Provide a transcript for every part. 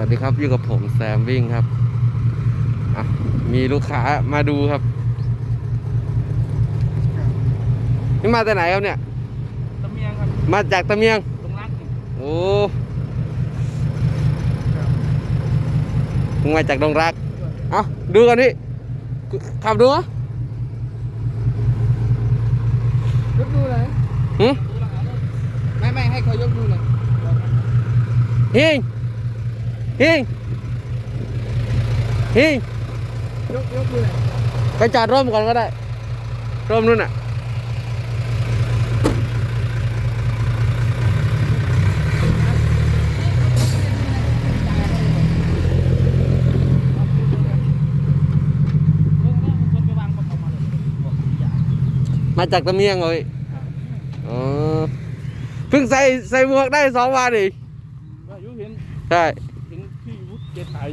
วัสดีครับอยู่กับผมแซมวิ่งครับอะมีลูกค้ามาดูครับนี่มาแต่ไหนครับเนี่ยตะเมียงครับมาจากตะเมียงตรงรักนี่โอ้มึงมาจากดงรักเอาดูกันพี่ขับดูอะยกดูเลยหึไม่ไม่ให้เขายกดูเลยฮิ งฮิงฮิงยกยกดูเลยไปจอดร่มก่อนก็ได้ ร่มนู่นน่ะคนไปวางประกอบมาเลยบอกอย่ามาจากตะเมียงเลยอ๋อ เพิ่งใส่ใส่หมวกได้สองวันเองว่ายุเห็นใช่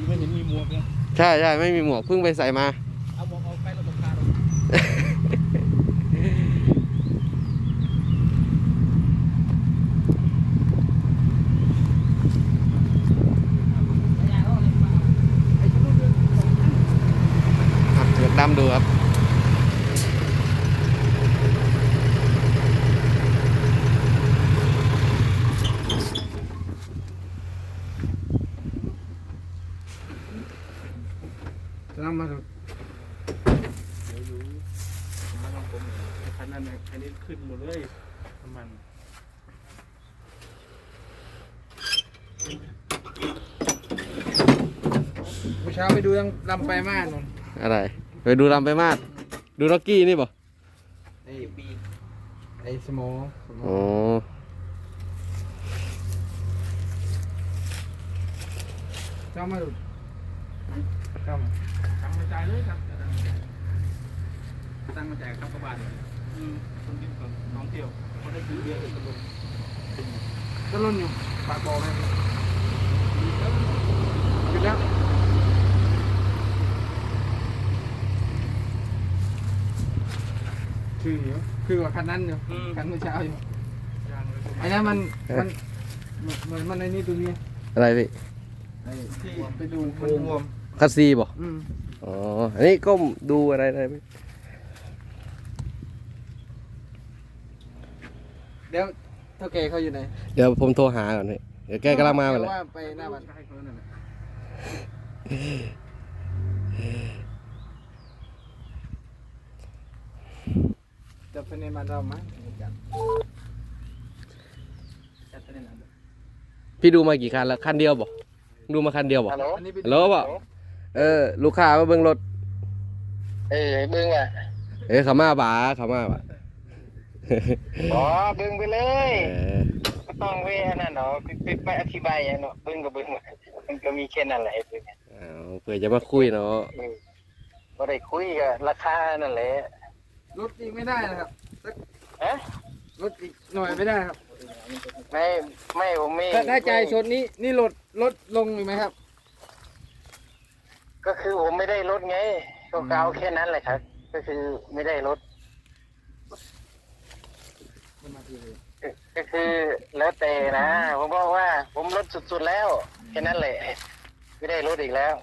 ไม่เห็นมีหมวกเลยใช่ใช่ไม่มีหมวกเพิ่งไปใส่มา เอาหมวกเอาไปแล้วตกคาเรา อะเลือกดำดูครับ น้ำมาดูเดี๋ยวอยู่มาลองผมคันนั้นนะคันนี้ขึ้นหมดเลยน้ำมันเมื่อเช้าไปดูยังลำไปมากนนอะไร ไปดูลำไปมาด ดูล็อกกี้นี่ป่ะไอ้ปีไอ้สมอสมออ๋อเจ้ามาดู เจ้ามาตั้งมาจ่ายเลยครับตั้งมาจ่ายครับกระบาดอืมคนกินกับน้องเที่ยวเขาได้ซื้อเบียร์กันตะลุนตะลุนอยู่ปากบอกเลยกินแล้วคืออยู่คือว่าคันนั้นอยู่คันเมื่อเช้าอยู่ไอ้นั้นมันมันมันมันในนี่ตัวนี้อะไรพี่ไอ้ที่ไปดูมันรวม คัสซีป่ะอืมอ๋อ อันนี้ก้มดูอะไรอะไรพี่เดี๋ยวเท่าแกเขาอยู่ไหนเดี๋ยวผมโทรหาก่อนพี่เดี๋ยวแกกำลังมาไปเลยว่าไปหน้าบ้านให้เขานั่นแหละจะไปในบ้านเราไหมจัดจัดไปในนั้นพี่ดูมากี่คันแล้วคันเดียวป่ะดูมาคันเดียวป่ะฮัลโหลอันนี้ไปฮัลโหลป่ะ เออ ลูกค้ามาเบิ่งรถ เอ้ยเบิ้งว่ะเอ้ยเขามาบ่าเขามาบ่าอ๋อเบิ้งไปเลยเออก็ต้องเว้ยอันนั่นเนาะไปไปไปอธิบายอันเนาะเบิ้งก็เบิ้งว่ะมันก็มีแค่นั้นแหละไอ้เบิ้งเอาเผื่อจะมาคุยเนาะเออบ่ได้คุยกับราคานั่นแหละรถอีกไม่ได้นะครับฮะรถอีกหน่อยไม่ได้ครับไม่ไม่ผมไม่ถ้าถ้าจ่ายสดนี้นี่ลดลดลงอยู่ไหมครับ ก็คือผมไม่ได้ลดไงก็เอาแค่นั้นแหละครับ ก็คือไม่ได้ลดก็ก็คือแล้วแต่นะ ผมบอกว่า ผมลดสุดๆแล้วแค่นั้นแหละ ไม่ได้ลดอีกแล้ว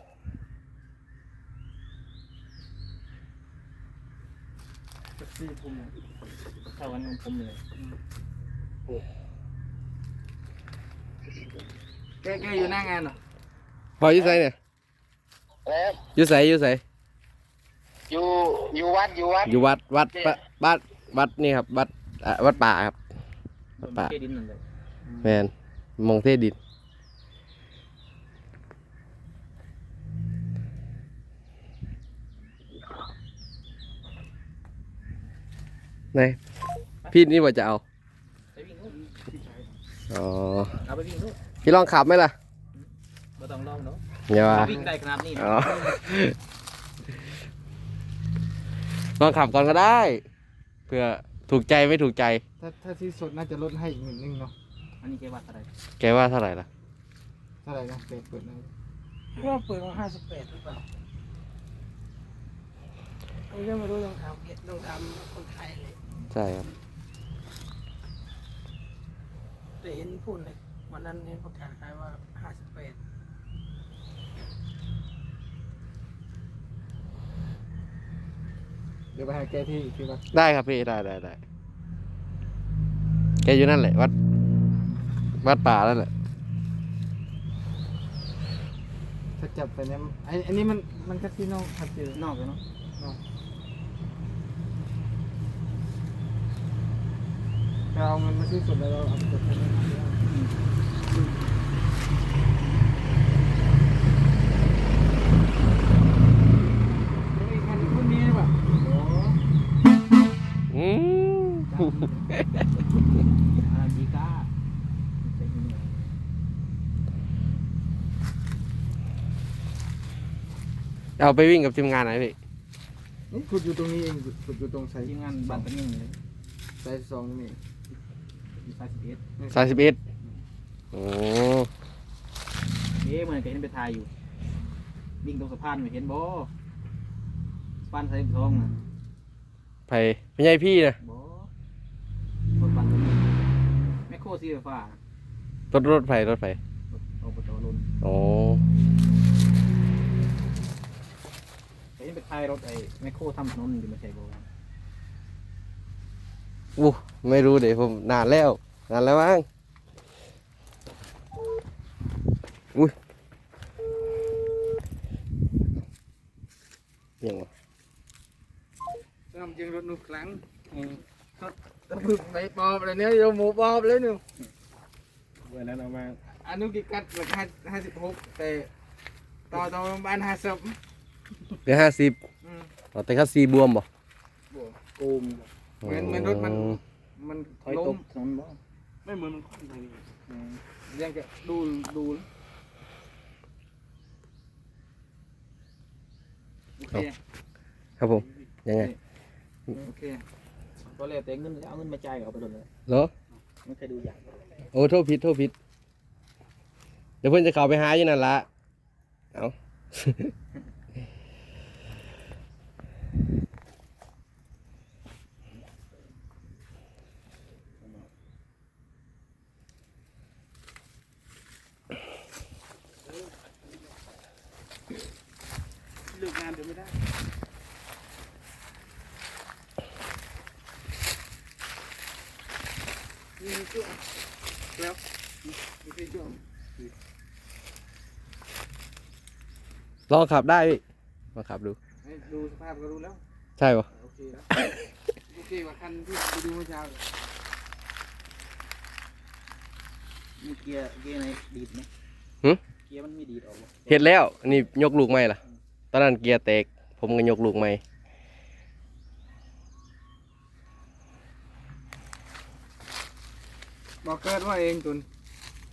สี่ทุ่มเท่ากันของผมเลยแกแกอยู่หน้างานเหรอพออยุ่ใส่เนี่ย แล้วอยุ่ใส่ยุ่ใส่อยู่อยู่วัดอยู่วัดอยู่วัดวัดปะวัดวัดนี่ครับวัดอะวัดป่าครับวัดป่าเคดินนั่นเลยแมนมองเทศดินไหนพี่นี่ว่าจะเอาไปวิ่งนู่นอ๋อเอาไปวิ่งนู่นพี่ลองขับไหมล่ะไม่ต้องลองเนาะ อย่าว่าวิ่งได้ขนาดนี้นะอ๋อลองขับก่อนก็ได้ เพื่อถูกใจไม่ถูกใจ ถ้าถ้าที่สดน่าจะลดให้อีกหนึ่งนึงเนาะอันนี้แกว่าเท่าไหร่แกว่าเท่าไหร่ล่ะเท่าไหร่นะเปิดเปิดนะก็เปิดมาห้าสิบแปดหรือเปล่าผมก็ไม่รู้ต้องทำเก็บต้องทำคนไทยเลย ใช่ครับแต่เห็นพูดเลยวันนั้นเห็นประกาศขายว่าห้าสิบแปด ดี๋ยวไปหาแกที่ที่วัดได้ครับพี่ได้ได้ได้แกอยู่นั่นแหละวัดวัดป่านั่นแหละถ้าจับไปเนี่ยไอ้อันนี้มันมันคาสิโนคาสิโนอกเลยเนาะนอกเราเอาเงินมาซื้อสดแล้วเราเอาไปกดไปเนี่ เอาไปวิ่งกับทีมงานไหนพี่นี่ขุดอยู่ตรงนี้เองขุดขุดอยู่ตรงไซส์ทีมงานบ้านตะเงียงเลยไซส์สองนี่มีสายสิบเอ็ดสายสิบเอ็ดโอ้เอ๊ะเหมือนกับเห็นไปถ่ายอยู่ วิ่งตรงสะพานไม่เห็นบ่สะพานสายทองน่ะไผ่ไม่ใช่พี่นะบ่รถบัสตะเงียงแม คโครสีไฟฟ้ารถรถไผ่รถไผ่รถอบตลนโอ้แต่เห็นไปถ่ายรถไอ้แมคโครทำถนนอยู่ไม่ใช่บ่อู้ไม่รู้เดี๋ยวผมนานแล้ว นานแล้วมั้งอุ้ยยังวะทำจริงรถนุ่ครั้งตะ บึกไปปอบเลยเนี่ยโยมหมูปอบเลยเนี่ยเมื่อนั้นเอามาอนุกิกัดราคาห้าสิบหกแต่ต่อต่อบ้านห้าสิบเดือนห้าสิบเอาแต่ค่าซีบวมบ่โกมเหมือนเหมือนรถมันมันถอยล้ตมกถนนบ่ไม่เหมือนมันควันทางนี้ยังจะดูดูโอเคครับผมยังไงโอเค ก็เลยแต่เงินเอาเงินมาจ่ายก็เอาไปโดนเลยเหรอไม่เคยดูอย่างโอ้โทษผิดโทษผิดเดี๋ยวเพื่อนจะเข้าไปหาอยู่นั่นละเอา เลิกงานเดี๋ยวไม่ได้นี่จุ๊ แล้วนี่จุ๊ลองขับได้พี่ลองขับดูให้ดูสภาพก็รู้แล้ว ใช่ปะโอเคแล้วโอเคกว่าคันที่ไปดูเมื่อเช้าเลยมีเกียร์เกียร์ไหนดีดไหมเกียร์มันมีดีดออกบ่เห็ดแล้วอันนี้ยกลูกไม่ล่ะ ตอนนั้นเกียร์แตก ผมก็ยกลูกไม่ บอ กเกิดว่าเองตุน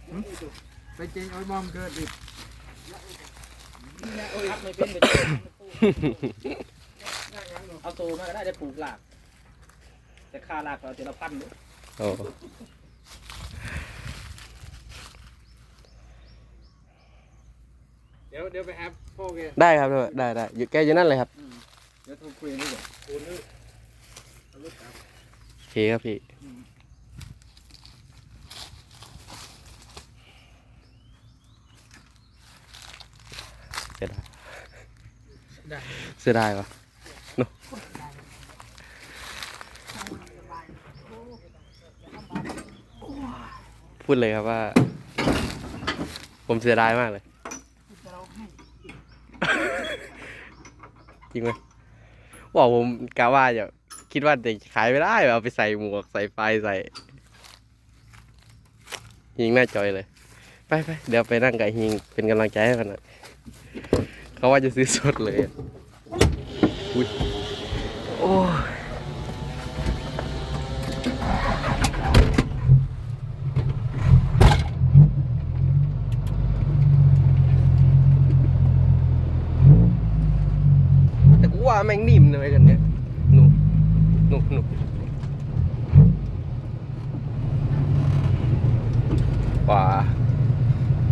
หึไปจริงเอาบอมเกิดอีกครับไม่เป็นไปเอาโตมาก็ได้ได้ปลูกหลากแต่ค่าหลากเราจะละพันด้วยโอ้เดี๋ยวเดี๋ยวไปหาพ่อแกได้ครับได้ได้อยู่แกอยู่นั่นเลยครับเดี๋ยวโทรคุยนี่ก่อนโอนเลยเอารถกลับโอเคครับพี่ เสียดายได้เสียดายปะเนอะพูดเลยครับว่า ผมเสียดายมากเลยจะร้องไห้จริงไหมบอกผมกะว่าจะคิดว่าจะขายไม่ได้เอาไปใส่หมวกใส่ไฟใส่ ยิงหน้าจอยเลย ไปไปเดี๋ยวไปนั่งกับฮิงเป็นกำลังใจให้มันหน่อย เขาว่าจะซื้อสดเลยอุ้ยโอ้แต่กูว่าแม่งนิ่มเลยกันเนี่ยหนุหนุหนุกว่า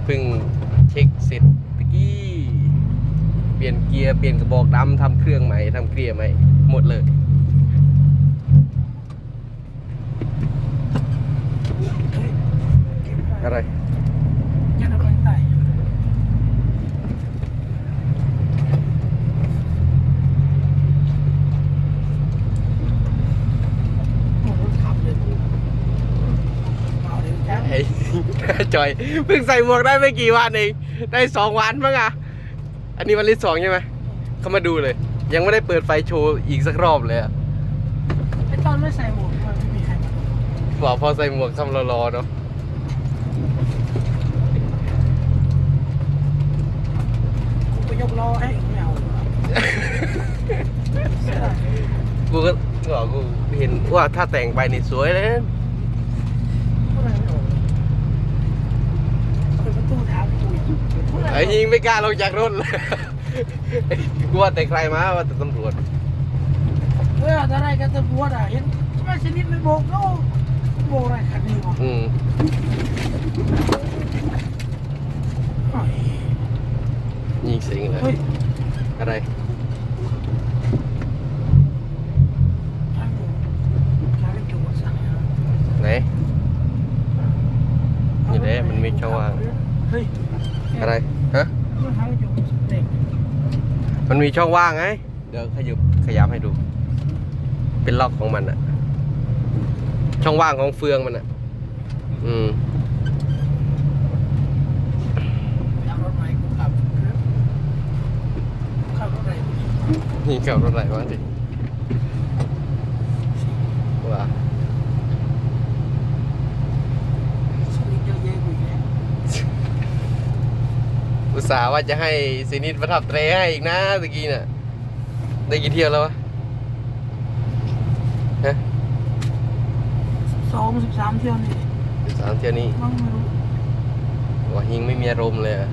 เพิ่ง ปลี่ยนเกียร์เปลี่ยนกระบอกดำทำเครื่องใหม่ทำเกียร์ใหม่หมดเลยอะไรยังกำลังไต่จอยเพิ่งใส่หมวกได้ไม่กี่วันเอง ได้สองวันมั้งอะ อันนี้วันที่สองใช่ไหมเขามาดูเลย ยังไม่ได้เปิดไฟโชว์อีกสักรอบเลยอะไอ้ตอนไม่ใส่หมวกมันไม่มีใครมาดูบอกพอใส่หมวกทำรอๆเนาะกูไปยกล้อให้ไม่เอาเสียดายกูก็บอกกูเห็นว่าถ้าแต่งไปนี่สวยเลยพูดอะไรไม่ออกเปิดประตูถามกูอีกพูดอะ ไรไอ้ไม่ออกยิงไม่กล้าลงจากรถเลยกูว่าแต่ใครมาว่าแต่ตำรวจเออตอนแรกก็ตำรวจอะเห็นทำไมชนิดไม่โบกโลกโบกอะไรคันนี้วะอืมอ้าวยิงสิงเลยเฮ้ยอะไร ทางกูทางกูสั่งนะ ไหน นี่แหละมันมีช่องว่าง เฮ้ย อะไรฮะ มันทางกูเด็ก มันมีช่องว่างไง เดี๋ยวขยุบขยับให้ดู เป็นล็อกของมันอะช่องว่างของเฟืองมันอะอืมอยากรถไหนกูขับขับรถไหนนี่ขับรถอะไรวะดิว่า สลิงเยอะแยะกูอีกแล้ว อุตส่าห์ว่าจะให้ซีนิดประทับเตรให้อีกนะตะกี้น่ะ ได้กี่เที่ยวแล้ววะฮะสองสิบสามเที่ยวนี่สามเที่ยวนี้มั้งไม่รู้ว่าหิงไม่มีอารมณ์เลยอะ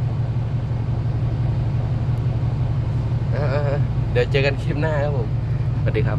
อะอะอะเดี๋ยวเจอกันคลิปหน้าครับผม สวัสดีครับ